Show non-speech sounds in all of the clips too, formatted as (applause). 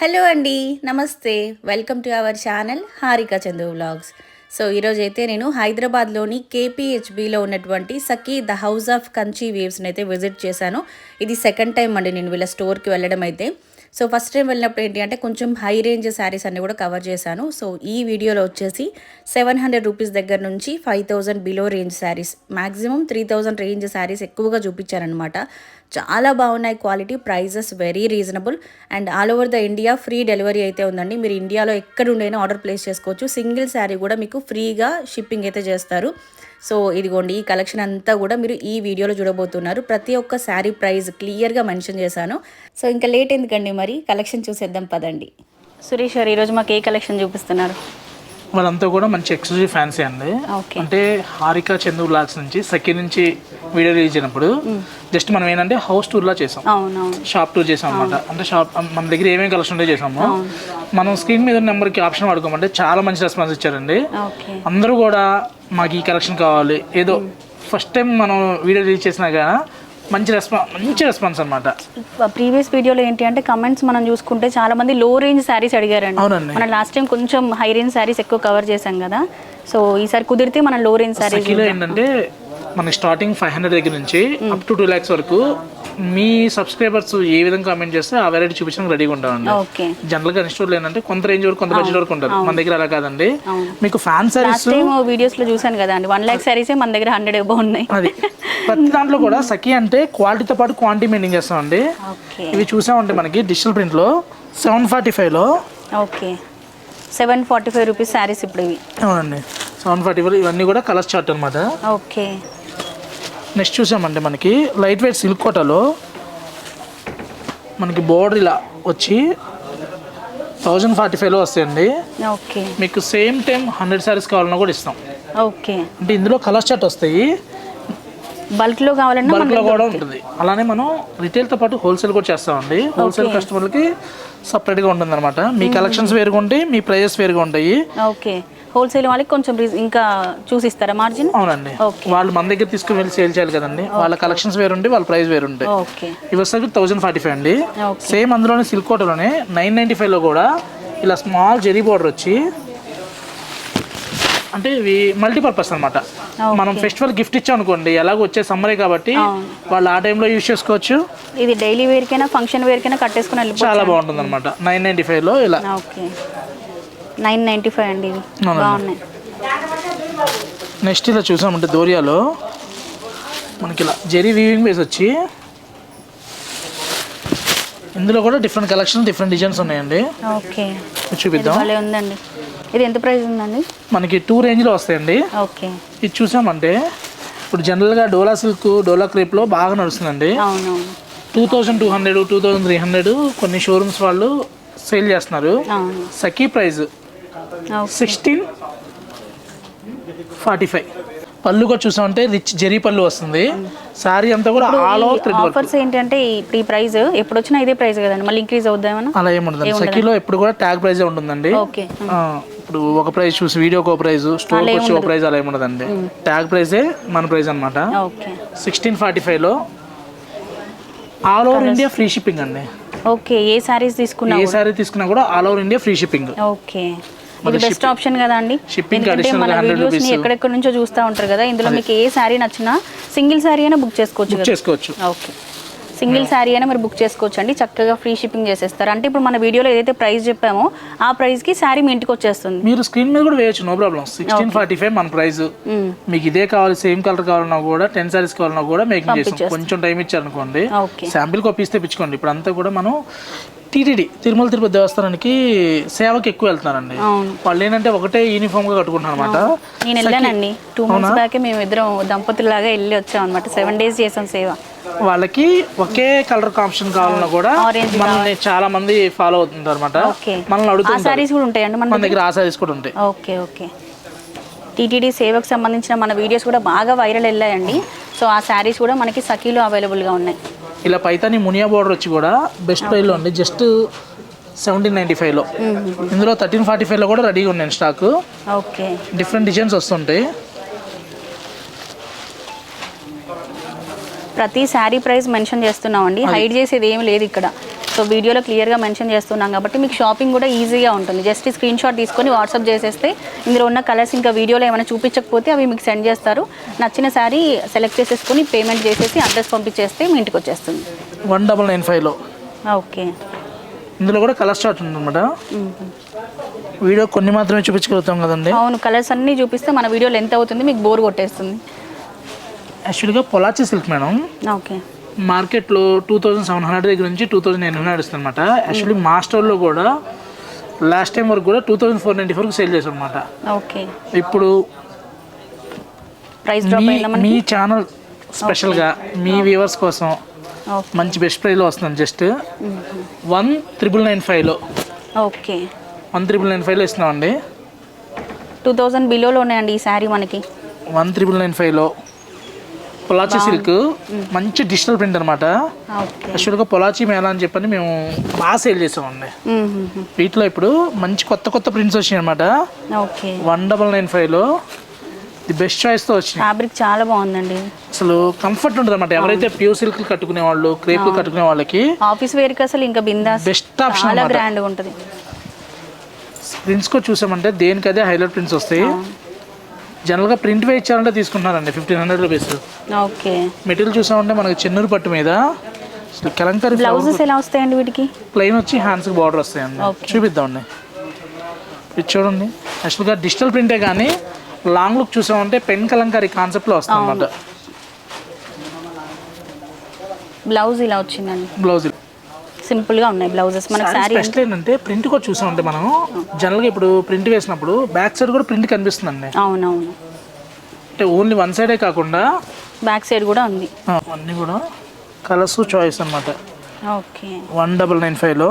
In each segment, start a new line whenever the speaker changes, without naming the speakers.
Hello అండి నమస్తే. Welcome to our channel Harika Chandu vlogs so ఈరోజు అయితే నేను హైదరాబాద్లోని కేపీహెచ్బిలో ఉన్నటువంటి Sakhi the house of Kanchi వేవ్స్ని అయితే విజిట్ చేశాను. ఇది సెకండ్ టైం అండి నేను వీళ్ళ స్టోర్కి వెళ్ళడం అయితే సో ఫస్ట్ టైం వెళ్ళినప్పుడు ఏంటి అంటే కొంచెం హై రేంజ్ శారీస్ అన్ని కూడా కవర్ చేశాను. సో ఈ వీడియోలో వచ్చేసి సెవెన్ హండ్రెడ్ రూపీస్ దగ్గర నుంచి five thousand below range sarees maximum three thousand range sarees ఎక్కువగా చూపించారనమాట చాలా బాగున్నాయి quality prices very reasonable. And all over the India free delivery అయితే ఉందండి. మీరు ఇండియాలో ఎక్కడుండైనా ఆర్డర్ ప్లేస్ చేసుకోవచ్చు. సింగిల్ శారీ కూడా మీకు ఫ్రీగా షిప్పింగ్ అయితే చేస్తారు. సో ఇదిగోండి ఈ కలెక్షన్ అంతా కూడా మీరు ఈ వీడియోలో చూడబోతున్నారు. ప్రతి ఒక్క శారీ ప్రైస్ క్లియర్గా మెన్షన్ చేశాను. సో ఇంకా లేట్ ఎందుకండి మరి? కలెక్షన్ చూసేద్దాం పదండి. సురేష్ గారు ఈరోజు మాకు ఏ కలెక్షన్ చూపిస్తున్నారు?
వాళ్ళంతా కూడా మంచి ఎక్స్క్లూజివ్ ఫ్యాన్సీ అండి. అంటే హారిక చందు లాక్స్ నుంచి సెకండ్ నుంచి వీడియో రిలీజ్ అయినప్పుడు జస్ట్ మనం ఏంటంటే హౌస్ టూర్ లా చేసాం షాప్ టూర్ చేసాం అనమాట అంటే షాప్ మన దగ్గర ఏమేమి కలెక్షన్ ఉంటే చేసాము మనం స్క్రీన్ మీద నెంబర్కి ఆప్షన్ వాడుకోమంటే చాలా మంచి రెస్పాన్స్ ఇచ్చారండి. అందరూ కూడా మాకు ఈ కలెక్షన్ కావాలి. ఏదో ఫస్ట్ టైం మనం వీడియో రిలీజ్ చేసినాక మంచి రెస్పాన్స్ మంచి రెస్పాన్స్ అనమాట
ప్రీవియస్ వీడియోలో ఏంటి అంటే కమెంట్స్ మనం చూసుకుంటే చాలా మంది లో రేంజ్ శారీస్ అడిగారండి.
అవునండి.
మనం లాస్ట్ టైం కొంచెం హై రేంజ్ శారీస్ ఎక్కువ కవర్ చేశాం కదా. సో ఈసారి కుదిరితే మనం లో రేంజ్ శారీస్
ఏంటంటే మనకి స్టార్టింగ్ ఫైవ్ హండ్రెడ్ దగ్గర నుంచి అప్ టు టూ ల్యాక్స్ వరకు మీ సబ్స్క్రైబర్స్ ఏ విధంగా కామెంట్ చేస్తే ఆ వెరైటీ చూపించడానికి రెడీగా ఉంటామండి. జనరల్గా ఇన్స్టోర్లు ఏంటంటే కొంత రేంజ్ వరకు కొంత బడ్జెట్ వరకు ఉంటారు. మన దగ్గర అలా కాదండి. మీకు ఫ్యాన్ సారీస్
వీడియోస్లో చూసాను కదా అండి వన్ ల్యాక్ శారీసే మన దగ్గర హండ్రెడ్ ఎబో ఉన్నాయి.
అది. ప్రతి దాంట్లో కూడా సఖీ అంటే క్వాలిటీతో పాటు క్వాంటిటీ మెయింటైన్ చేస్తామండి. ఇవి చూసామంటే మనకి డిజిటల్ ప్రింట్లో సెవెన్ ఫార్టీ ఫైవ్లో
okay. Seven forty five rupees saris ఇప్పుడు ఇవి.
అవునండి. సెవెన్ ఫార్టీ ఫైవ్ ఇవన్నీ కూడా కలర్స్ చార్ట్ అనమాట
ఓకే.
నెక్స్ట్ చూసామంటే మనకి లైట్ వెయిట్ సిల్క్ కోటలో మనకి బోర్డర్ ఇలా వచ్చి థౌజండ్ ఫార్టీ ఫైవ్లో వస్తాయండి.
ఓకే.
మీకు సేమ్ టైం హండ్రెడ్ శారీస్ కావాలన్నా కూడా ఇస్తాం.
ఓకే.
అంటే ఇందులో కలర్ చార్ట్ వస్తాయి.
బల్క్లో కావాలన్నా
బల్క్లో కూడా ఉంటుంది. అలానే మనం రిటైల్తో పాటు హోల్సేల్ కూడా చేస్తామండి. హోల్సేల్ కస్టమర్లకి సపరేట్గా ఉంటుంది అనమాట మీ కలెక్షన్స్ వేరుగా ఉంటాయి మీ ప్రైజెస్ వేరుగా ఉంటాయి.
ఓకే. హోల్సేల్ వాళ్ళకి కొంచెం ఇంకా చూసిస్తారా మార్జిన్
అవునండి. వాళ్ళు మన దగ్గర తీసుకుని వెళ్ళి సేల్ చేయాలి కదండి. వాళ్ళ కలెక్షన్స్ వేరుంటాయి వాళ్ళ ప్రైస్ వేరుంటాయి
ఓకే
ఇవి వచ్చేసరికి థౌజండ్ ఫార్టీ ఫైవ్ అండి సేమ్ అందులోనే సిల్క్ కోటలోనే నైన్ నైంటీ ఫైవ్లో కూడా ఇలా స్మాల్ జెరీ బార్డర్ వచ్చి అంటే ఇవి మల్టీపర్పస్ అనమాట మనం ఫెస్టివల్ గిఫ్ట్ ఇచ్చాం అనుకోండి ఎలాగో వచ్చే సమ్మరే కాబట్టి వాళ్ళు ఆ టైంలో యూజ్ చేసుకోవచ్చు.
ఇది డైలీ వేర్కైనా ఫంక్షన్ వేర్కైనా కట్టేసుకుని వెళ్ళిపోవచ్చు.
చాలా బాగుంటుంది అనమాట నైన్ నైంటీ ఫైవ్లో ఇలా.
ఓకే నైన్ నైంటీ ఫైవ్ అండి ఇవి. బాగున్నాయి.
నెక్స్ట్ ఇలా చూసామంటే దోరియాలో మనకి ఇలా జెరీ వీవింగ్ బేస్ వచ్చి ఇందులో కూడా డిఫరెంట్ కలెక్షన్ డిఫరెంట్ డిజైన్స్ ఉన్నాయండి.
ఓకే.
ఇది
ఇది
చూపిద్దాం
భలే ఉందండి. ఇది ఎంత ప్రైస్ ఉందండి?
మనకి టూ రేంజ్లో వస్తాయండి.
ఓకే.
ఇది చూసామంటే ఇప్పుడు జనరల్గా డోలా సిల్క్ డోలా క్రేప్లో బాగా నడుస్తుందండి.
అవునవును.
Two thousand two hundred two thousand three hundred కొన్ని షోరూమ్స్ వాళ్ళు సేల్ చేస్తున్నారు.
అవును.
Sakhi price sixteen forty five పళ్ళు కూడా చూసామంటే రిచ్ జెరీ పళ్ళు వస్తుంది. శారీ అంతా కూడా ఆల్ ఓవర్ థ్రెడ్
ఆఫర్స్ ఏంటంటే ఇప్పుడు ఈ ప్రైస్ ఎప్పుడు వచ్చినా ఇదే ప్రైస్ కదండి. మళ్ళీ ఇంక్రీజ్ అవుద్దామన్నా
అలా ఏముండదండి సఖీలో ఎప్పుడు కూడా ట్యాగ్ ప్రైజే ఉంటుందండి.
ఓకే.
ఇప్పుడు ఒక ప్రైస్ చూసి వీడియోకి ఒక ప్రైస్ స్టోర్ వచ్చి ఒక ప్రైస్ అలా ఏముండదండి ట్యాగ్ ప్రైజే మన ప్రైస్ అనమాట సిక్స్టీన్ ఫార్టీ ఫైవ్లో all over India free shipping అండి.
ఓకే. ఏ శారీస్ తీసుకున్నా
ఏ సారీ తీసుకున్నా కూడా all over India free shipping
okay. ఇది బెస్ట్ ఆప్షన్ కదా అండి. ఎందుకంటే మన
గా 100 వీడియోస్ని.
ఎక్కడెక్కడ నుంచో చూస్తూ ఉంటారు కదా. ఇందులో మీకు ఏ శారీ నచ్చినా సింగిల్ శారీ అయినా బుక్ చేసుకోవచ్చు
చేసుకోవచ్చు.
ఓకే సింగిల్ శారీ అయినా మీరు బుక్ చేసుకోవచ్చు అండి చక్కగా ఫ్రీ షిప్పింగ్ చేసేస్తారు. అంటే ఇప్పుడు మన వీడియోలో ఏదైతే ప్రైస్ చెప్పామో ఆ ప్రైస్కి శారీ మీ ఇంటికి వచ్చేస్తుంది.
మీరు స్క్రీన్ మీద కూడా వేయచ్చు no problem sixteen forty five మన ప్రైస్
మ్మ్.
మీకు ఇదే కావాలి సేమ్ కలర్ కావాలన్నా కూడా టెన్ సారీస్ కావాలన్నా కూడా మేకింగ్ చేస్తాం. కొంచెం టైం ఇచ్చారనుకోండి శాంపిల్ కాపీ ఇస్తే పిచ్చుకోండి ఇప్పుడు అంతా కూడా మనం టీటీడీ తిరుమల తిరుపతి దేవస్థానానికి సేవకి ఎక్కువ వెళ్తున్నారండి. వాళ్ళు ఏంటంటే ఒకటే యూనిఫామ్గా కట్టుకుంటున్నారు అనమాట
నేను వెళ్ళానండి. టూ మంత్స్ బ్యాకే మేము ఇద్దరం దంపతులాగా వెళ్ళి వచ్చాం అనమాట సెవెన్ డేస్ చేసాం సేవ.
వాళ్ళకి ఒకే కలర్ కాంబినేషన్ కావాలన్నా కూడా మనల్ని చాలా మంది ఫాలో అవుతుంటారు అనమాట మనల్ని
ఆ
అడుగుతుంటారు
శారీస్ కూడా ఉంటాయండి మన
దగ్గర? ఆ సారీస్ కూడా ఉంటాయి.
Okay okay. టీటీడీ సేవకు సంబంధించిన మన వీడియోస్ కూడా బాగా వైరల్ వెళ్ళాయండి. సో ఆ శారీస్ కూడా మనకి సఖీలో అవైలబుల్గా ఉన్నాయి.
ఇలా పైతాని మునియా బోర్డర్ వచ్చి కూడా బెస్ట్ ప్రైస్లో ఉంది. జస్ట్ సెవెంటీన్ నైంటీ ఫైవ్లో ఇందులో థర్టీన్ ఫార్టీ ఫైవ్లో కూడా రెడీగా ఉన్నాయి స్టాక్
ఓకే.
డిఫరెంట్ డిజైన్స్ వస్తుంటాయి.
ప్రతి శారీ ప్రైస్ మెన్షన్ చేస్తున్నామండి. హైడ్ చేసేది ఏమి లేదు ఇక్కడ. సో వీడియోలో క్లియర్గా మెన్షన్ చేస్తున్నాం కాబట్టి మీకు షాపింగ్ కూడా ఈజీగా ఉంటుంది. జస్ట్ ఈ స్క్రీన్ షాట్ తీసుకొని వాట్సాప్ చేసేస్తే ఇందులో ఉన్న కలర్స్ ఇంకా వీడియోలో ఏమైనా చూపించకపోతే అవి మీకు సెండ్ చేస్తారు. నచ్చిన శారీ సెలెక్ట్ చేసేసుకొని పేమెంట్ చేసేసి అడ్రస్ పంపించేస్తే మీ ఇంటికి వచ్చేస్తుంది.
వన్ డబల్ నైన్ ఫైవ్లో
ఓకే.
ఇందులో కూడా కలర్ స్టార్ట్ ఉందన్నమాట. వీడియో కొన్ని మాత్రమే చూపించగలుగుతాం కదండి.
అవును కలర్స్ అన్నీ చూపిస్తే మన వీడియో లెంత్ అవుతుంది మీకు బోర్ కొట్టేస్తుంది.
యాక్చువల్గా పొలాచి సిల్క్ మేడం.
ఓకే.
మార్కెట్లో టూ థౌజండ్ సెవెన్ హండ్రెడ్ దగ్గర నుంచి టూ థౌజండ్ నైన్ హండ్రెడ్ ఇస్తుంది అనమాట యాక్చువల్లీ మా స్టోర్లో కూడా లాస్ట్ టైం వరకు కూడా టూ థౌజండ్ ఫోర్ నైంటీ ఫోర్కి సేల్ చేసాం అనమాట
ఓకే.
ఇప్పుడు
ప్రైస్
మీ ఛానల్ స్పెషల్గా మీ వ్యూవర్స్ కోసం మంచి బెస్ట్ ప్రైస్లో వస్తుంది జస్ట్ వన్ త్రిబుల్ నైన్ ఫైవ్లో
ఓకే.
వన్ త్రిబుల్ నైన్ ఫైవ్లో ఇస్తున్నామండి.
టూ థౌజండ్ బిలోలో ఉన్నాయండి ఈ శారీ మనకి.
వన్ త్రిబుల్ నైన్ ఫైవ్లో పొలాచి సిల్క్. మంచి డిజిటల్ ప్రింట్ అనమాట యాక్చువల్గా పొలాచి మేళా అని చెప్పని మేము బాగా సేల్ చేసామండి వీటిలో ఇప్పుడు మంచి కొత్త కొత్త ప్రింట్స్ వచ్చినాయి అనమాట వన్ డబల్ నైన్ ఫైవ్లో ది బెస్ట్ చాయిస్తో వచ్చినాయి.
ఫ్యాబ్రిక్ చాలా బాగుందండి.
అసలు కంఫర్ట్ ఉంటుంది అనమాట ఎవరైతే ప్యూర్ సిల్క్ కట్టుకునే వాళ్ళు క్రేపులు కట్టుకునే వాళ్ళకి
ఆఫీస్ వేర్కి అసలు ఇంకా బిందాస్
బెస్ట్ ఆప్షన్
చాలా గ్రాండ్గా ఉంటుంది.
ప్రింట్స్ కూడా చూసామంటే దేనికి అదే హైలైట్ ప్రింట్స్ వస్తాయి జనరల్గా ప్రింట్ వే ఇచ్చారంటే తీసుకుంటున్నారండి fifteen hundred rupees
okay.
Material చూసామంటే మనకి చెన్నూరు పట్టు మీద కలంకారీ
బ్లౌజెస్ ఎలా వస్తాయండి వీటికి?
ప్లెయిన్ వచ్చి హ్యాండ్స్కి బార్డర్ వస్తాయండి. చూపిద్దామండి. ఇది చూడండి. యాక్చువల్గా డిజిటల్ ప్రింటే కానీ లాంగ్ లుక్ చూసామంటే పెన్ కలంకారీ కాన్సెప్ట్లో వస్తుంది అనమాట
బ్లౌజ్ ఇలా వచ్చిందండి.
బ్లౌజ్
సింపుల్ గా ఉన్నాయి బ్లౌజెస్. మనకి శారీ
స్పెషల్ ఏంటంటే ప్రింట్ కూడా చూసామంటే మనం జనరల్గా ఇప్పుడు ప్రింట్ వేసినప్పుడు బ్యాక్ సైడ్ కూడా ప్రింట్ కనిపిస్తుందండి.
అవునవును.
అంటే ఓన్లీ వన్ సైడే కాకుండా
బ్యాక్ సైడ్ కూడా ఉంది.
అన్నీ కూడా కలర్స్ చాయిస్ అనమాట
ఓకే.
వన్ డబల్ నైన్ ఫైవ్లో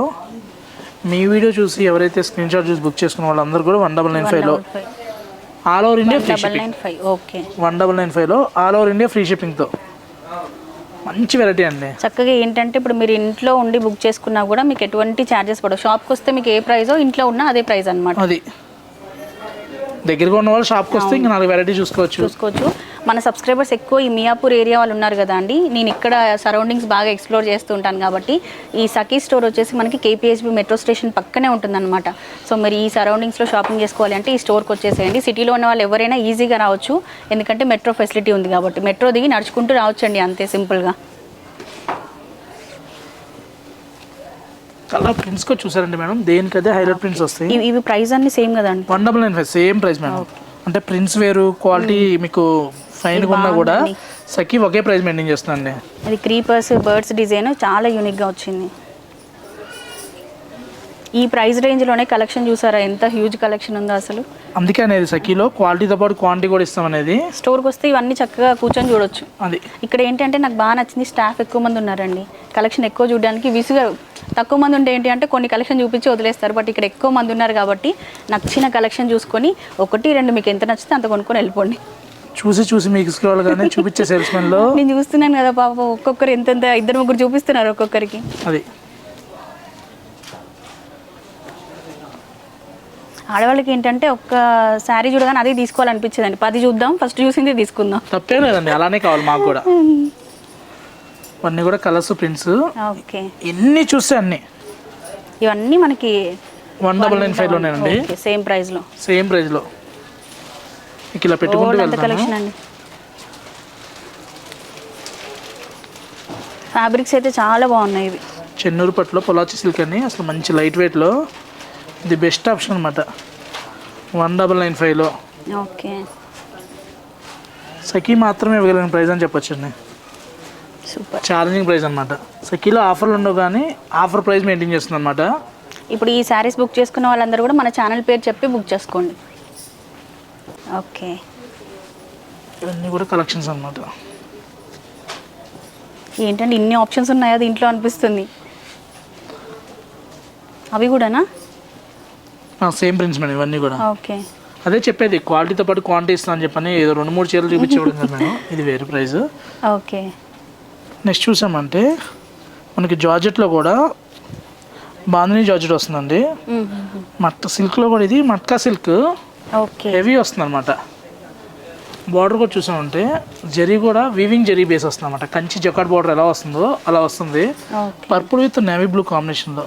మీ వీడియో చూసి ఎవరైతే స్క్రీన్ షాట్ చూసి బుక్ చేసుకున్న వాళ్ళందరూ కూడా వన్ డబల్ నైన్ ఫైవ్లో all over India free shipping. One double nine ఫైవ్లో ఆల్ ఓవర్ ఇండియా ఫ్రీ షిప్పింగ్తో. మంచి వెరైటీ అండి.
చక్కగా ఏంటంటే ఇప్పుడు మీరు ఇంట్లో ఉండి బుక్ చేసుకున్నా కూడా మీకు ఎటువంటి ఛార్జెస్ పడవు. షాప్కి వస్తే మీకు ఏ ప్రైజో ఇంట్లో ఉన్నా అదే ప్రైస్ అన్నమాట.
అది. దగ్గరగా ఉన్న వాళ్ళు షాప్కి వస్తే ఇంకా నాలుగు వెరైటీ చూసుకోవచ్చు.
చూసుకోవచ్చు. మన సబ్స్క్రైబర్స్ ఎక్కువ ఈ మియాపూర్ ఏరియా వాళ్ళు ఉన్నారు కదా అండి. నేను ఇక్కడ సరౌండింగ్స్ బాగా ఎక్స్ప్లోర్ చేస్తూ ఉంటాను కాబట్టి ఈ సఖీ స్టోర్ వచ్చేసి మనకి కేపీహెచ్బి మెట్రో స్టేషన్ పక్కనే ఉంటుందన్నమాట. సో మరి ఈ సరౌండింగ్స్లో షాపింగ్ చేసుకోవాలి అంటే ఈ స్టోర్కి వచ్చేసేయండి. సిటీలో ఉన్న వాళ్ళు ఎవరైనా ఈజీగా రావచ్చు. ఎందుకంటే మెట్రో ఫెసిలిటీ ఉంది కాబట్టి. మెట్రో దిగి నడుచుకుంటూ రావచ్చండి అంతే సింపుల్గా
కలర్ ప్రింట్స్ కూడా చూసారండి మేడం. దేనికి అదే హైలైట్ ప్రింట్స్ వస్తాయి?
ఇవి ప్రైస్ అన్ని సేమ్ కదండి.
One double nine five same price madam. అంటే ప్రింట్స్ వేరు క్వాలిటీ మీకు ఫైన్ ఉన్నా కూడా సఖీ ఒకే ప్రైస్ మెయింటైన్ చేస్తుందండి
ఇది క్రీపర్స్ బర్డ్స్ డిజైన్ చాలా యూనిక్గా వచ్చింది. ఈ ప్రైస్ రేంజ్లోనే కలెక్షన్ చూసారా? ఎంత హ్యూజ్ కలెక్షన్ ఉందో అసలు.
అందుకే అనేది సఖీలో క్వాలిటీతో పాటు క్వాంటిటీ కూడా ఇస్తాం అనేది.
స్టోర్కి వస్తే ఇవన్నీ చక్కగా కూర్చొని చూడొచ్చు.
అది.
ఇక్కడ ఏంటంటే నాకు బాగా నచ్చింది స్టాఫ్ ఎక్కువ మంది ఉన్నారండి. కలెక్షన్ ఎక్కువ చూడడానికి విసుగా తక్కువ మంది ఉంటే ఏంటి అంటే కొన్ని కలెక్షన్ చూపించి వదిలేస్తారు. బట్ ఇక్కడ ఎక్కువ మంది ఉన్నారు కాబట్టి నచ్చిన కలెక్షన్ చూసుకొని ఒకటి రెండు మీకు ఎంత నచ్చితే అంత కొనుక్కొని వెళ్ళిపోండి.
చూసి చూసి మీకు స్క్రోల్ కానీ చూపించే సేల్స్మెన్లో
నేను చూస్తున్నాను కదా పాప ఒక్కొక్కరు ఎంతెంత ఇద్దరు ముగ్గురు చూపిస్తున్నారు ఒక్కొక్కరికి.
అది.
ఆడవాళ్ళకి ఏంటంటే ఒక్క శారీ చూడగానే అదే తీసుకోవాలనిపించదండి. పది చూద్దాం ఫస్ట్ చూసింది తీసుకుందాం.
తప్పే లేదండి అలానే కావాలి మాకు కూడా. (laughs) అన్నీ కూడా కలర్స్ ప్రింట్స్.
ఓకే.
ఎన్ని చూస్తే అన్ని.
ఇవన్నీ మనకి
వన్ డబల్ నైన్ ఫైవ్లోనేనండి
ఓకే సేమ్ ప్రైస్లో.
సేమ్ ప్రైస్లో. మీకు ఇలా పెట్టుకుంటూ వెళ్తాను.
అండి. ఫ్యాబ్రిక్స్ అయితే చాలా బాగున్నాయి ఇవి.
చెన్నూరు పట్టులో పొలాచి సిల్క్ అని అసలు మంచి లైట్ వెయిట్లో ఇది బెస్ట్ ఆప్షన్ అనమాట వన్ డబల్ నైన్ ఫైవ్లో
ఓకే.
సఖీ మాత్రమే ఇవ్వగలిగిన ప్రైస్ అని చెప్పొచ్చండి.
సూపర్.
ఛాలెంజింగ్ ప్రైస్ అనమాట సఖీలో ఆఫర్లు ఉండవు కానీ ఆఫర్ ప్రైస్ మెయింటైన్ చేస్తుంది అనమాట
ఇప్పుడు ఈ శారీస్ బుక్ చేసుకున్న వాళ్ళందరూ కూడా మన ఛానల్ పేరు చెప్పి బుక్ చేసుకోండి. ఓకే.
ఇవన్నీ కూడా కలెక్షన్స్ అనమాట
ఏంటంటే ఇన్ని ఆప్షన్స్ ఉన్నాయా దీంట్లో అనిపిస్తుంది. అవి కూడానా?
సేమ్ ప్రింట్స్ మేడం ఇవన్నీ కూడా.
ఓకే.
అదే చెప్పేది క్వాలిటీతో పాటు క్వాంటిటీ ఇస్తాను అని చెప్పని ఏదో రెండు మూడు చీరలు చూపించేవాడు కదా మేడం. ఇది వేరే ప్రైస్
ఓకే.
నెక్స్ట్ చూసామంటే మనకి జార్జెట్లో కూడా బాందిని జార్జెట్ వస్తుందండి. మట్ట సిల్క్లో కూడా ఇది మట్కా సిల్క్
ఓకే.
హెవీ వస్తుంది అనమాట బార్డర్ కూడా చూసామంటే జరీ కూడా వీవింగ్ జరీ బేస్ వస్తుంది అనమాట కంచి జకాట్ బార్డర్ ఎలా వస్తుందో అలా వస్తుంది. పర్పుల్ విత్ నేవీ బ్లూ కాంబినేషన్లో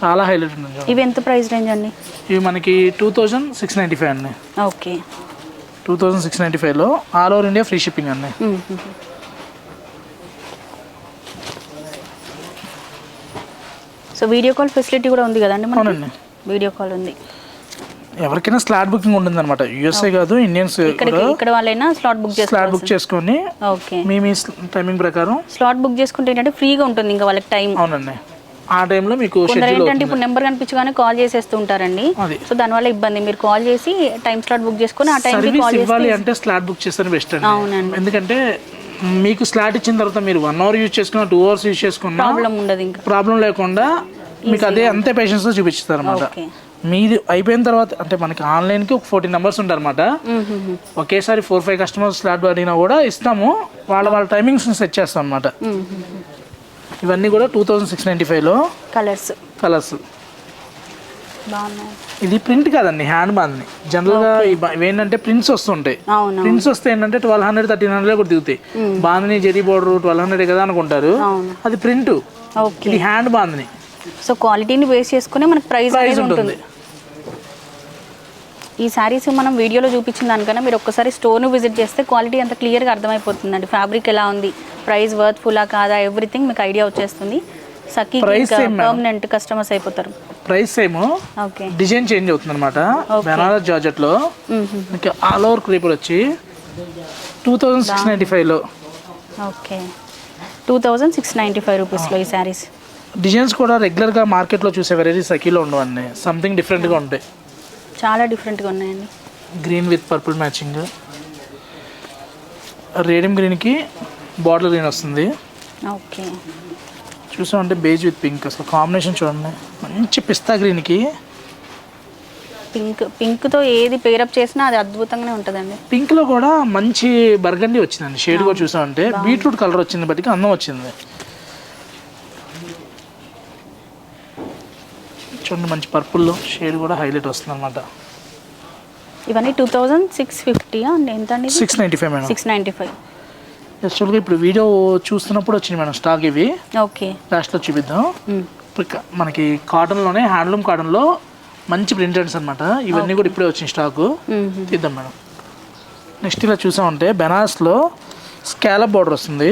చాలా హైలైట్ ఉంది.
ఇవి ఎంత ప్రైస్ రేంజ్ అండి?
ఇవి మనకి two thousand six ninety five అండి.
Okay.
Two thousand six ninety ఫైవ్లో all over India free shipping అండి.
సో వీడియో కాల్ ఫెసిలిటీ కూడా ఉంది కదండి మనకి?
అవునండి.
వీడియో కాల్ ఉంది.
ఎవరికైనా స్లాట్ బుకింగ్ ఉంటుంది అనమాట యూఎస్ఏ కాదు ఇండియన్స్
ఇక్కడ వాళ్ళైనా స్లాట్ బుక్
స్లాట్ బుక్ చేసుకొని
ఓకే.
మీ మీ టైమింగ్ ప్రకారం
స్లాట్ బుక్ చేసుకుంటే ఏంటంటే ఫ్రీగా ఉంటుంది ఇంకా వాళ్ళకి టైం
అవునండి. ఆ టైంలో మీకు
ఏంటంటే ఇప్పుడు నెంబర్ కనిపించగానే కాల్ చేసేస్తూ ఉంటారండి. సో దానివల్ల ఇబ్బంది. మీరు కాల్ చేసి టైం స్లాట్ బుక్ చేసుకొని ఆ
సర్వీస్
కాల్
ఇవ్వాలి అంటే స్లాట్ బుక్ చేస్తే బెస్ట్ అండి.
అవునండి.
ఎందుకంటే మీకు స్లాట్ ఇచ్చిన తర్వాత మీరు వన్ అవర్ యూజ్ చేసుకున్నా టూ అవర్స్ యూజ్ చేసుకున్నా
ప్రాబ్లం ఉండదు ఇంకా.
ప్రాబ్లం లేకుండా మీకు అదే అంతే పేషెన్స్తో చూపిస్తారు అనమాట మీది అయిపోయిన తర్వాత అంటే మనకి ఆన్లైన్కి ఒక ఫోర్టీన్ నెంబర్స్ ఉంటారు అనమాట ఒకేసారి ఫోర్ ఫైవ్ కస్టమర్స్ స్లాట్ అడిగినా కూడా ఇస్తాము. వాళ్ళ వాళ్ళ టైమింగ్స్ సెట్ చేస్తాం అనమాట ఇవన్నీ కూడా టూ థౌజండ్ సిక్స్ నైంటీ ఫైవ్లో
కలర్స్
కలర్స్ ఇది ప్రింట్ కాదండి హ్యాండ్ బాండ్ని జనరల్గా ఇవేంటంటే ప్రింట్స్ వస్తుంటాయి. ప్రింట్స్ వస్తే ఏంటంటే ట్వెల్వ్ హండ్రెడ్ థర్టీన్ హండ్రెడ్ కూడా దిగుతాయి. Bandhani zari border twelve hundred కదా అనుకుంటారు. అది ప్రింట్
ఓకే
ఇది హ్యాండ్ బాందని
సో క్వాలిటీని బేస్ చేసుకుని మనకి ప్రైస్
ఉంటుంది.
ఈ శారీస్ మనం వీడియోలో చూపించిన దానికన్నా మీరు ఒక్కసారి స్టోర్ను విజిట్ చేస్తే క్వాలిటీ అంత క్లియర్గా అర్థమైపోతుందండి. ఫ్యాబ్రిక్ ఎలా ఉంది? ప్రైస్ వర్త్ ఫుల్లా కాదా? ఎవ్రీథింగ్ మీకు ఐడియా వచ్చేస్తుంది. సఖీ. పర్మనెంట్ కస్టమర్స్ అయిపోతారు.
ప్రైస్ ఏమో
ఓకే
డిజైన్ చేంజ్ అవుతుంది అనమాట బెనారస్ జార్జెట్లో మీకు ఆల్ ఓవర్ క్రీపర్ వచ్చి టూ థౌజండ్ సిక్స్ నైంటీ ఫైవ్లో
okay two thousand six ninety five రూపీస్లో ఈ శారీస్
డిజైన్స్ కూడా రెగ్యులర్గా మార్కెట్లో చూసే వెరైటీస్ సఖీలో ఉండవండి సంథింగ్ డిఫరెంట్గా ఉంటాయి.
చాలా డిఫరెంట్గా ఉన్నాయండి.
Green with purple matching radium గ్రీన్కి బాటిల్ గ్రీన్ వస్తుంది.
ఓకే.
చూసామంటే బేజ్ విత్ పింక్ అసలు కాంబినేషన్ చూడండి. మంచి పిస్తా గ్రీన్కి
పింక్ పింక్తో ఏది పేరప్ చేసినా అది అద్భుతంగానే ఉంటుందండి.
పింక్లో కూడా మంచి బర్గండి వచ్చిందండి. షేడ్ కూడా చూసామంటే. బీట్రూట్ కలర్ వచ్చింది బట్టి అందం వచ్చింది. చూడండి మంచి పర్పుల్లో షేడ్ కూడా హైలైట్ వస్తుంది అనమాట
ఇవన్నీ టూ థౌజండ్ సిక్స్ ఫిఫ్టీయా అండి ఎంత అండి
six ninety five madam.
Six ninety five
యాక్చువల్గా ఇప్పుడు వీడియో చూస్తున్నప్పుడు వచ్చింది మేడం స్టాక్ ఇవి.
ఓకే.
లాస్ట్లో చూపిద్దాం. మనకి కాటన్లోనే హ్యాండ్లూమ్ కాటన్లో మంచి ప్రింటెడ్స్ అనమాట ఇవన్నీ కూడా ఇప్పుడే వచ్చిన స్టాకు తీద్దాం మేడం. నెక్స్ట్ ఇలా చూసామంటే బెనారస్లో స్కాలప్ బార్డర్ వస్తుంది.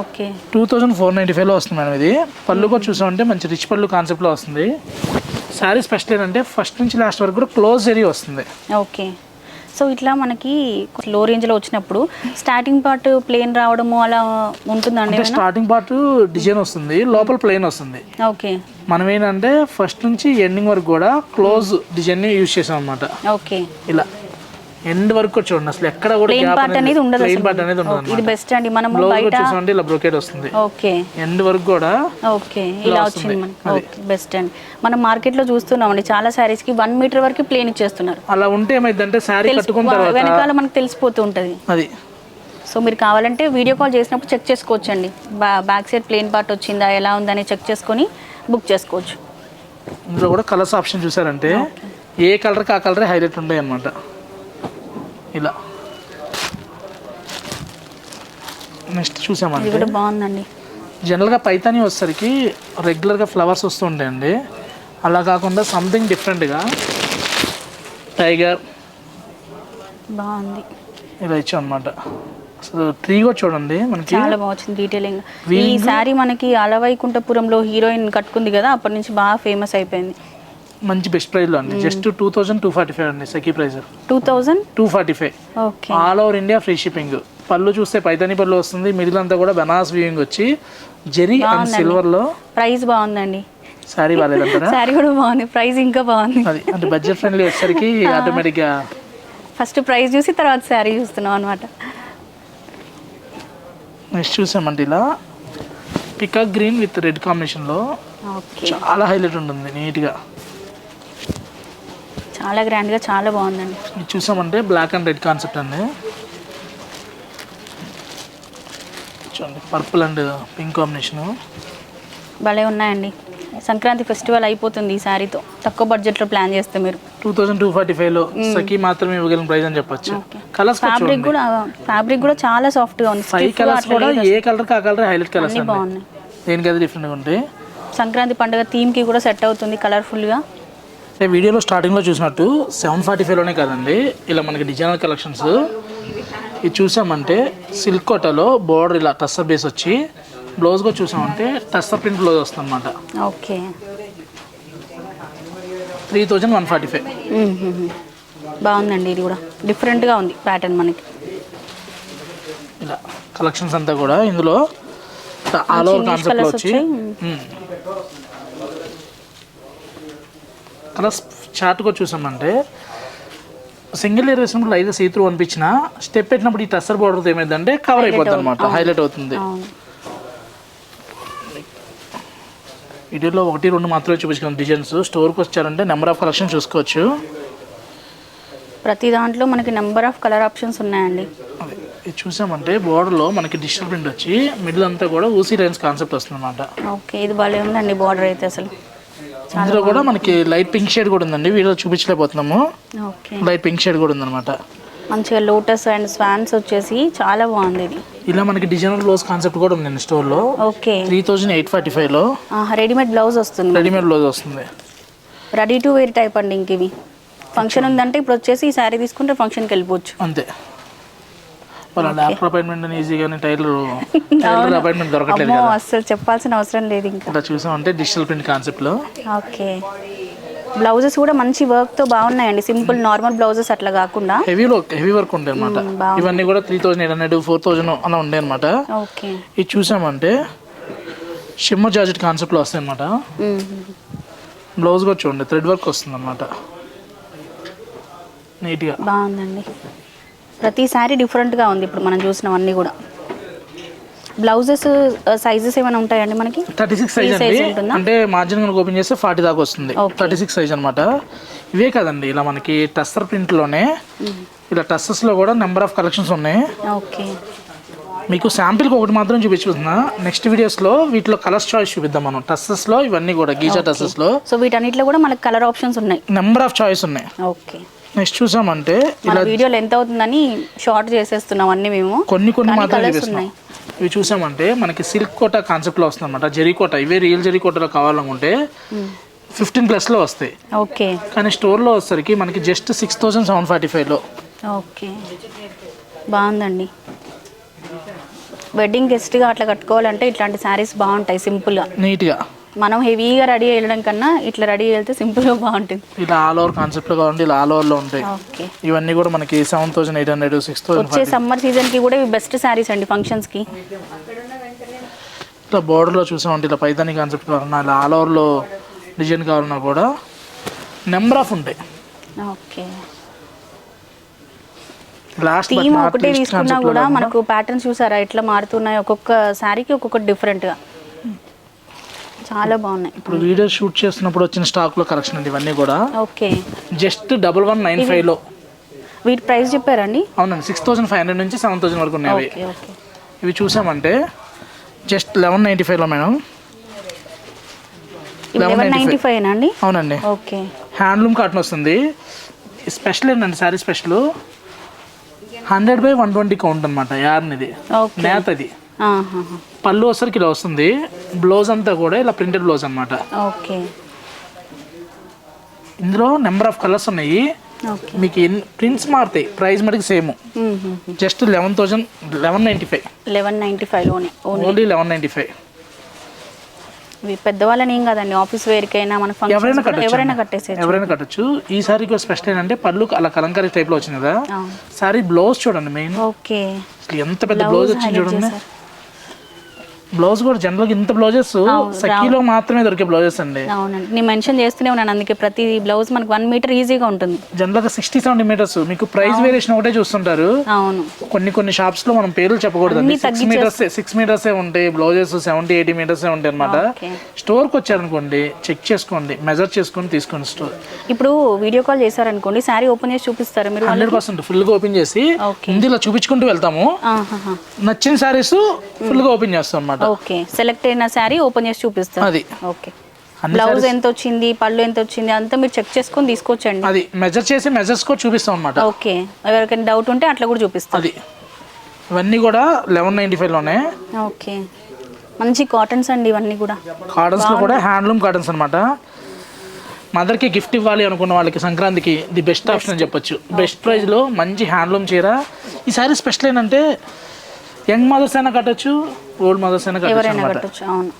Okay.
Two thousand four ninety ఫైవ్లో వస్తుంది మేడం ఇది. పళ్ళు కూడా చూసామంటే మంచి రిచ్ పళ్ళు కాన్సెప్ట్లో వస్తుంది. శారీ స్పెషల్ ఏంటంటే ఫస్ట్ నుంచి లాస్ట్ వరకు కూడా క్లోజ్ జరీ వస్తుంది.
ఓకే. సో ఇట్లా మనకి లో రేంజ్లో వచ్చినప్పుడు స్టార్టింగ్ పార్ట్ ప్లేన్ రావడము అలా ఉంటుందండి
స్టార్టింగ్ పార్ట్ డిజైన్ వస్తుంది లోపల ప్లెయిన్ వస్తుంది.
ఓకే.
మనం ఏంటంటే ఫస్ట్ నుంచి ఎండింగ్ వరకు కూడా క్లోజ్ డిజైన్ని యూజ్ చేసాం అనమాట
ఓకే.
ఇలా. ఎండ్ వరకు చూడండి. అసలు ఎక్కడ కూడా
పార్ట్ అనేది ఉండదు
ప్లెయిన్
అసలు.
పార్ట్ అనేది ఉండదు
ఓకే, ఇది బెస్ట్ అండి.
బ్లౌజ్
బయట
ఇలా వస్తుంది.
ఓకే
ఎండ్ వరకు కూడా
ఓకే ఇలా వచ్చింది మనకి. ఓకే బెస్ట్ అండి. మనం మార్కెట్లో చూస్తున్నామండి. చాలా శారీస్కి వన్ మీటర్ వరకు ప్లేన్ ఇచ్చేస్తున్నారు.
అలా ఉంటే ఏమైందంటే
తెలుసు-
కట్టుకున్న తర్వాత
వెనకాల మనకు తెలిసిపోతూ ఉంటుంది.
అది.
సో మీరు కావాలంటే వీడియో కాల్ చేసినప్పుడు చెక్ చేసుకోవచ్చండి. బ్యాక్ సైడ్ ప్లేన్ పార్ట్ వచ్చిందా ఎలా ఉందని చెక్ చేసుకొని బుక్ చేసుకోవచ్చు.
ఇందులో కూడా కలర్స్ ఆప్షన్ చూసారంటే ఏ కలర్కి ఆ కలరే హైలైట్ ఉంటాయి అనమాట ఇలా. నెక్స్ట్
ఇది
చూసామంటే
కూడా బాగుందండి.
జనరల్గా పైతాని వచ్చేసరికి రెగ్యులర్గా ఫ్లవర్స్ వస్తూ ఉంటాయండి. అలా కాకుండా సంథింగ్ డిఫరెంట్గా టైగర్
బాగుంది.
ఇలా ఇచ్చాం అనమాట అసలు ట్రీ కూడా చూడండి మనకి.
చాలా బాగా వచ్చింది డీటెయిలింగ్ ఈ శారీ మనకి అలవైకుంఠపురంలో హీరోయిన్ కట్టుకుంది కదా అప్పటి నుంచి బాగా ఫేమస్ అయిపోయింది.
మంచి బెస్ట్ ప్రైస్లో అండి just two thousand two forty five అండి Sakhi price
two thousand
two forty five all over India free shipping పళ్ళు చూస్తే పైతాని పళ్ళు వస్తుంది. మిడిల్ అంతా కూడా బనారస్ వ్యూయింగ్ వచ్చి జెరీ అండ్ సిల్వర్లో
ప్రైస్ బాగుందండి.
శారీ బాగాలేదంటారా?
శారీ కూడా బాగుంది. ప్రైస్ ఇంకా బాగుంది.
అది అంటే బడ్జెట్ ఫ్రెండ్లీ వచ్చేసరికి ఆటోమేటిక్గా
ఫస్ట్ ప్రైస్ చూసి తర్వాత శారీ చూస్తున్నాం అనమాట
నెక్స్ట్ చూసామంటే ఇలా. పికాక్ గ్రీన్ విత్ రెడ్ కాంబినేషన్లో చాలా హైలైట్ ఉంటుంది నీట్గా
చాలా గ్రాండ్గా చాలా బాగుందండి.
ఇది చూసామంటే బ్లాక్ అండ్ రెడ్ కాన్సెప్ట్ అండి. చూడండి పర్పుల్ అండ్ పింక్ కాంబినేషను.
భలే ఉన్నాయండి. సంక్రాంతి ఫెస్టివల్ అయిపోతుంది ఈ శారీతో తక్కువ బడ్జెట్లో ప్లాన్ చేస్తే మీరు.
టూ థౌసండ్ టూ ఫార్టీ ఫైవ్లో సఖీ మాత్రమే ఇవ్వగలిగిన ప్రైస్ అని చెప్పొచ్చు. కలర్స్
ఫ్యాబ్రిక్ కూడా ఫ్యాబ్రిక్ కూడా చాలా సాఫ్ట్గా ఉంది.
ఫైవ్ కలర్స్ కూడా. ఏ కలర్ ఆ కలర్ హైలైట్ కలర్స్
బాగున్నాయి.
దేనికైతే డిఫరెంట్గా ఉంటాయి
సంక్రాంతి పండుగ థీమ్కి కూడా సెట్ అవుతుంది కలర్ఫుల్గా
నేను వీడియోలో స్టార్టింగ్లో చూసినట్టు సెవెన్ ఫార్టీ ఫైవ్లోనే కాదండి. ఇలా మనకి డిజైనర్ కలెక్షన్స్. ఇది చూసామంటే సిల్క్ కోటలో బోర్డర్ ఇలా టస్సర్ బేస్ వచ్చి బ్లౌజ్ కూడా చూసామంటే టస్సర్ ప్రింట్ బ్లౌజ్ వస్తుంది అనమాట
okay.
Three thousand one forty five
బాగుందండి ఇది కూడా. డిఫరెంట్గా ఉంది ప్యాటర్న్ మనకి.
ఇలా కలెక్షన్స్ అంతా కూడా ఇందులో. ఆల్ ఓవర్ కాన్సెప్ట్లో వచ్చి.
వచ్చాయి.
కలర్స్ చార్ట్ కూడా చూసామంటే సింగిల్ ఇయర్ వేసినప్పుడు లైట్గా సీత్రూ అనిపించిన స్టెప్ పెట్టినప్పుడు ఈ టస్సర్ బోర్డర్ ఏమైందంటే కవర్ అయిపోతుంది అనమాట హైలైట్ అవుతుంది. వీడియోలో ఒకటి రెండు మాత్రమే చూపించుకున్నాం డిజైన్స్. స్టోర్కి వచ్చారంటే నెంబర్ ఆఫ్ కలెక్షన్ చూసుకోవచ్చు.
ప్రతి దాంట్లో మనకి నెంబర్ ఆఫ్ కలర్ ఆప్షన్స్ ఉన్నాయండి.
ఇది చూసామంటే బోర్డర్లో మనకి డిజిటల్ ప్రింట్ వచ్చి మిడిల్ అంతా కూడా ఊసీ లైన్స్ కాన్సెప్ట్ వస్తుంది అనమాట
ఓకే ఇది భలే ఉందండి బార్డర్ అయితే అసలు.
ఇందులో కూడా మనకి లైట్ పింక్ షేడ్ కూడా ఉందండి. వీడియో చూపించలేకపోతున్నాము. లైట్ పింక్ షేడ్ కూడా ఉందన్నమాట.
మంచిగా లోటస్ అండ్ స్వాన్స్ వచ్చేసి చాలా బాగుంది ఇది.
ఇలా మనకి డిజైనర్ బ్లౌజ్ కాన్సెప్ట్ కూడా ఉందండి స్టోర్లో.
Okay.
Three thousand eight forty ఫైవ్లో.
రెడీమేడ్ బ్లౌజ్ వస్తుంది
రెడీమేడ్ బ్లౌజ్ వస్తుంది.
రెడీ టు వేర్ టైప్ అండి ఇంక ఇవి ఫంక్షన్ ఉందంటే ఇప్పుడు వచ్చేసి ఈ శారీ తీసుకుంటే ఫంక్షన్కి వెళ్ళిపోవచ్చు.
అంతే. వాళ్ళ డాక్టర్ అపాయింట్మెంట్ అని ఈజీగానే టైలర్ టైలర్ అపాయింట్మెంట్ దొరకట్లేదు
అమ్మో అస్సలు చెప్పాల్సిన అవసరం లేదు ఇంకా.
ఇలా చూసామంటే డిజిటల్ ప్రింట్ కాన్సెప్ట్లో
ఓకే. బ్లౌజెస్ కూడా మంచి వర్క్తో బాగున్నాయండి. సింపుల్ నార్మల్ బ్లౌజెస్ అట్లా కాకుండా.
హెవీలో హెవీ వర్క్ ఉంటాయి అనమాట. ఇవన్నీ కూడా three thousand eight hundred four thousand అలా ఉంటాయి అనమాట
ఓకే.
ఇది చూసామంటే షిమ్మర్ జాకెట్ కాన్సెప్ట్లో వస్తాయి అనమాట బ్లౌజ్ కూడా చూడండి థ్రెడ్ వర్క్ వస్తుంది అనమాట నీట్గా
బాగుందండి. ప్రతి శారీ డిఫరెంట్గా ఉంది ఇప్పుడు మనం చూసినవన్నీ కూడా. బ్లౌజెస్ సైజెస్ ఏమైనా ఉంటాయండి మనకి?
థర్టీ సిక్స్ సైజ్ అండి? అంటే మార్జిన్ కనుక ఓపెన్ చేస్తే ఫార్టీ దాకా వస్తుంది. థర్టీ సిక్స్ సైజ్ అనమాట ఇవే కదండి ఇలా మనకి టస్సర్ ప్రింట్లోనే ఇలా టస్సెస్లో కూడా నెంబర్ ఆఫ్ కలెక్షన్స్ ఉన్నాయి.
ఓకే.
మీకు శాంపిల్కి ఒకటి మాత్రం చూపించుకుంటున్నా. నెక్స్ట్ వీడియోస్లో వీటిలో కలర్స్ చాయిస్ చూపిద్దాం మనం. టస్సెస్లో ఇవన్నీ కూడా గీజా టస్సెస్లో.
సో వీటన్నిటిలో కూడా మనకి కలర్ ఆప్షన్స్ ఉన్నాయి.
నెంబర్ ఆఫ్ చాయిస్ ఉన్నాయి.
ఓకే.
నెక్స్ట్ చూసామంటే
మన
ఇలా
వీడియోలో ఎంత అవుతుందని షార్ట్ చేసేస్తున్నాం అన్ని మేము.
కొన్ని కొన్ని
కానీ
మాత్రం
colours
చూపిస్తున్నాం. ఇవి చూసామంటే మనకి సిల్క్ కోట కాన్సెప్ట్లో వస్తుంది అనమాట జరీ కోట ఇవే రియల్ జరీ కోటలో కావాలనుకుంటే ఫిఫ్టీన్ ప్లస్లో వస్తాయి.
ఓకే.
కానీ స్టోర్లో వచ్చేసరికి మనకి just six thousand seven forty ఫైవ్లో
ఓకే. బాగుందండి. వెడ్డింగ్ గెస్ట్గా అట్లా కట్టుకోవాలంటే ఇట్లాంటి శారీస్ బాగుంటాయి సింపుల్గా
నీట్గా
మనం హెవీగా రెడీ వెళ్ళడం కన్నా ఇట్లా రెడీ వెళ్తే సింపుల్గా బాగుంటుంది.
ఇలా ఆల్ ఓవర్ కాన్సెప్ట్లో కావాలంటే ఇలా ఆల్ ఓవర్లో ఉంటాయి.
ఓకే.
ఇవన్నీ కూడా మనకి seven thousand eight hundred six thousand
వచ్చే సమ్మర్ సీజన్కి కూడా ఇవి బెస్ట్ శారీస్ అండి ఫంక్షన్స్కి.
ఇట్లా బోర్డర్లో చూసామంటే ఇలా పైతాని కాన్సెప్ట్ కావాలన్నా ఇలా ఆల్ ఓవర్లో డిజైన్ కావాలన్నా కూడా నెంబర్ ఆఫ్ ఉంటాయి.
ఓకే.
లాస్ట్
థీమ్ ఒకటే తీసుకున్నా కూడా మనకు ప్యాటర్న్స్ చూసారా? ఎట్లా మారుతున్నాయి? ఒక్కొక్క శారీకి ఒక్కొక్క డిఫరెంట్గా చాలా బాగున్నాయి.
ఇప్పుడు వీడియో షూట్ చేస్తున్నప్పుడు వచ్చిన స్టాక్లో కలెక్షన్ అండి ఇవన్నీ కూడా.
Okay.
Just double one nine ఫైవ్లో.
వీటి ప్రైస్ చెప్పారండి?
అవునండి సిక్స్ థౌసండ్ ఫైవ్ హండ్రెడ్ నుంచి సెవెన్ థౌసండ్ వరకు ఉన్నాయి అవి.
Okay okay.
ఇవి చూసామంటే జస్ట్ లెవెన్ నైంటీ ఫైవ్లో మేడం.
Eleven ninety five. అండి?
అవునండి.
ఓకే.
హ్యాండ్లూమ్ కాటన్ వస్తుంది. స్పెషల్ ఏంటండి sari special? Hundred by one twenty count అనమాట యార్న్ ఇది నేత అది. పళ్ళు వచ్చరికి ఇలా వస్తుంది. బ్లౌజ్ అంతా కూడా ఇలా ప్రింటెడ్ బ్లౌజ్ అనమాట
ఓకే.
ఇందులో నెంబర్ ఆఫ్ కలర్స్ ఉన్నాయి. మీకు ఎన్ని ప్రింట్స్ మారుతాయి. ప్రైస్ మటుకు same just eleven thousand eleven ninety five
eleven ninety ఫైవ్లోనే only
only eleven ninety five
ఇవి పెద్దవాళ్ళని ఏం కాదండి ఆఫీస్ వేర్కైనా మన
ఎవరైనా
ఎవరైనా కట్టేసేయచ్చు.
ఎవరైనా కట్టచ్చు. ఈ సారీకి స్పెషల్ ఏంటంటే పళ్ళు అలా కలంకారీ టైప్లో వచ్చింది కదా. సారీ బ్లౌజ్ చూడండి మెయిన్
ఓకే.
ఎంత పెద్ద బ్లౌజ్ వచ్చింది చూడండి. బ్లౌజ్ కూడా జనరల్గా ఇంత బ్లౌజెస్ సఖీలో మాత్రమే దొరికే బ్లౌజెస్ అండి.
అవునండి. నేను మెన్షన్ చేస్తూనే ఉన్నాను అందుకే ప్రతి బ్లౌజ్ మనకు వన్ మీటర్ ఈజీగా ఉంటుంది.
జనరల్గా సిక్స్టీ సెవెంటీ మీటర్స్ మీకు ప్రైస్ వేరియేషన్ ఒకటే చూస్తుంటారు.
అవును.
కొన్ని కొన్ని షాప్స్లో మనం పేర్లు చెప్పకూడదు సిక్స్ మీటర్స్ సిక్స్ మీటర్స్ ఉంటాయి బ్లౌజెస్ సెవెంటీ ఎయిటీ మీటర్స్ ఉంటాయి అనమాట స్టోర్కి వచ్చారనుకోండి చెక్ చేసుకోండి మెజర్ చేసుకొని తీసుకోండి స్టోర్
ఇప్పుడు వీడియో కాల్ చేశారనుకోండి శారీ ఓపెన్ చేసి చూపిస్తారు. మీరు
హండ్రెడ్ పర్సెంట్ ఫుల్గా ఓపెన్ చేసి ఇందులో చూపించుకుంటూ వెళ్తాము. నచ్చిన శారీస్ ఫుల్గా ఓపెన్ చేస్తాం అనమాట
ఓకే. సెలెక్ట్ అయిన శారీ ఓపెన్ చేసి చూపిస్తారు
అది.
ఓకే. బ్లౌజ్ ఎంత వచ్చింది పళ్ళు ఎంత వచ్చింది అంతా మీరు చెక్ చేసుకొని తీసుకోవచ్చండి
అది మెజర్ చేసి మెజర్స్ కూడా చూపిస్తాం అనమాట
ఓకే. ఎవరికైనా డౌట్ ఉంటే అట్లా కూడా చూపిస్తాం.
అది. ఇవన్నీ కూడా లెవెన్ నైంటీ ఫైవ్లోనే
ఓకే. మంచి కాటన్స్ అండి ఇవన్నీ కూడా.
కాటన్స్లో కూడా హ్యాండ్లూమ్ కాటన్స్ అనమాట మదర్కి గిఫ్ట్ ఇవ్వాలి అనుకున్న వాళ్ళకి సంక్రాంతికి ది బెస్ట్ ఆప్షన్ అని చెప్పొచ్చు. బెస్ట్ ప్రైస్లో మంచి హ్యాండ్లూమ్ చీర. ఈ సారీ స్పెషల్ ఏంటంటే యంగ్ మదర్స్ అయినా కట్టచ్చు ఓల్డ్ మదర్స్ అయినా కట్టచ్చు
ఎవరైనా కట్టొచ్చు అవును.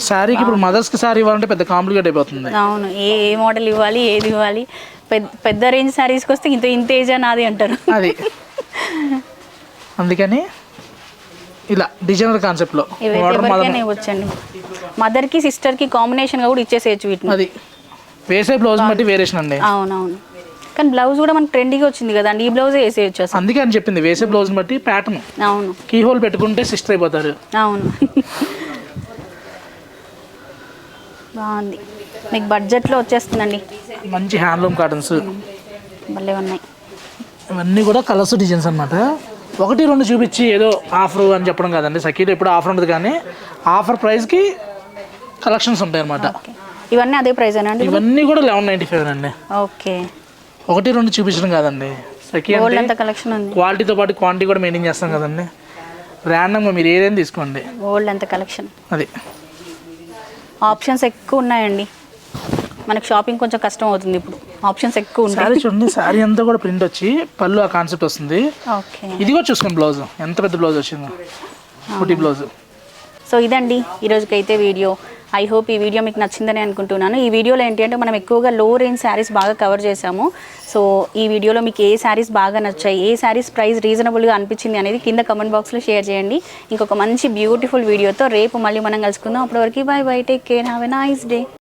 శారీకి ఇప్పుడు మదర్స్కి శారీ ఇవ్వాలంటే పెద్ద కాంప్లికేట్ అయిపోతుంది.
అవును ఏ ఏ మోడల్ ఇవ్వాలి ఏది ఇవ్వాలి? పెద్ద పెద్ద రేంజ్ శారీస్కి వస్తే ఇంత ఇంత ఏజా నాది అంటారు.
అది. అందుకని ఇలా డిజైనర్ కాన్సెప్ట్లో
ఇవైతే
మోడల్ మదర్
ఎవరికైనా ఇవ్వచ్చండి. మదర్కి సిస్టర్కి కాంబినేషన్గా కూడా ఇచ్చేసేయచ్చు వీటిని.
అది. వేసే బ్లౌజ్ బట్టి వేరియేషన్ అండి.
అవునవును. కానీ బ్లౌజ్ కూడా మనకు ట్రెండీగా వచ్చింది కదండి ఈ బ్లౌజే వేసేయచ్చు
అందుకే అని చెప్పింది వేసే బ్లౌజ్ బట్టి ప్యాటర్న్
అవును.
కీ హోల్ పెట్టుకుంటే సిస్టర్ అయిపోతారు.
అవును. బాగుంది. మీకు బడ్జెట్లో వచ్చేస్తుందండి.
మంచి హ్యాండ్లూమ్ కాటన్స్
భలే ఉన్నాయి.
ఇవన్నీ కూడా కలర్స్ డిజైన్స్ అన్నమాట. ఒకటి రెండు చూపించి ఏదో ఆఫర్ అని చెప్పడం కాదండి. సఖీలో ఎప్పుడు ఆఫర్ ఉండదు కానీ ఆఫర్ ప్రైస్కి కలెక్షన్స్ ఉంటాయి అన్నమాట
ఓకే. ఇవన్నీ అదే ప్రైస్ అండి
ఇవన్నీ కూడా లెవెన్ నైంటీ ఫైవ్ అండి.
ఓకే.
ఒకటి రెండు చూపించడం కాదండి. సఖీ అంటే
కలెక్షన్ ఉంది.
క్వాలిటీతో పాటు క్వాంటిటీ కూడా మెయింటైన్ చేస్తాం కదండి. ర్యాండమ్గా మీరు ఏదైనా తీసుకోండి.
గోల్డ్ అంత కలెక్షన్
అది.
ఆప్షన్స్ ఎక్కువ ఉన్నాయండి. మనకు షాపింగ్ కొంచెం కష్టం అవుతుంది ఇప్పుడు. ఆప్షన్స్ ఎక్కువ ఉంటాయి.
శారీ చూడండి శారీ అంతా కూడా ప్రింట్ వచ్చి పళ్ళు ఆ కాన్సెప్ట్ వస్తుంది.
ఓకే
ఇది కూడా చూసుకోండి బ్లౌజ్ ఎంత పెద్ద బ్లౌజ్ వచ్చిందో. కుటీ బ్లౌజ్
సో ఇదండి ఈరోజుకైతే వీడియో ఐ హోప్ ఈ వీడియో మీకు నచ్చిందని అనుకుంటున్నాను. ఈ వీడియోలో ఏంటి అంటే మనం ఎక్కువగా లో రేంజ్ శారీస్ బాగా కవర్ చేసాము సో ఈ వీడియోలో మీకు ఏ శారీస్ బాగా నచ్చాయి ఏ శారీస్ ప్రైస్ రీజనబుల్గా అనిపించింది అనేది కింద కమెంట్ బాక్స్లో షేర్ చేయండి. ఇంకొక మంచి బ్యూటిఫుల్ వీడియోతో రేపు మళ్ళీ మనం కలుసుకుందాం. అప్పటివరకు bye bye take care have a nice day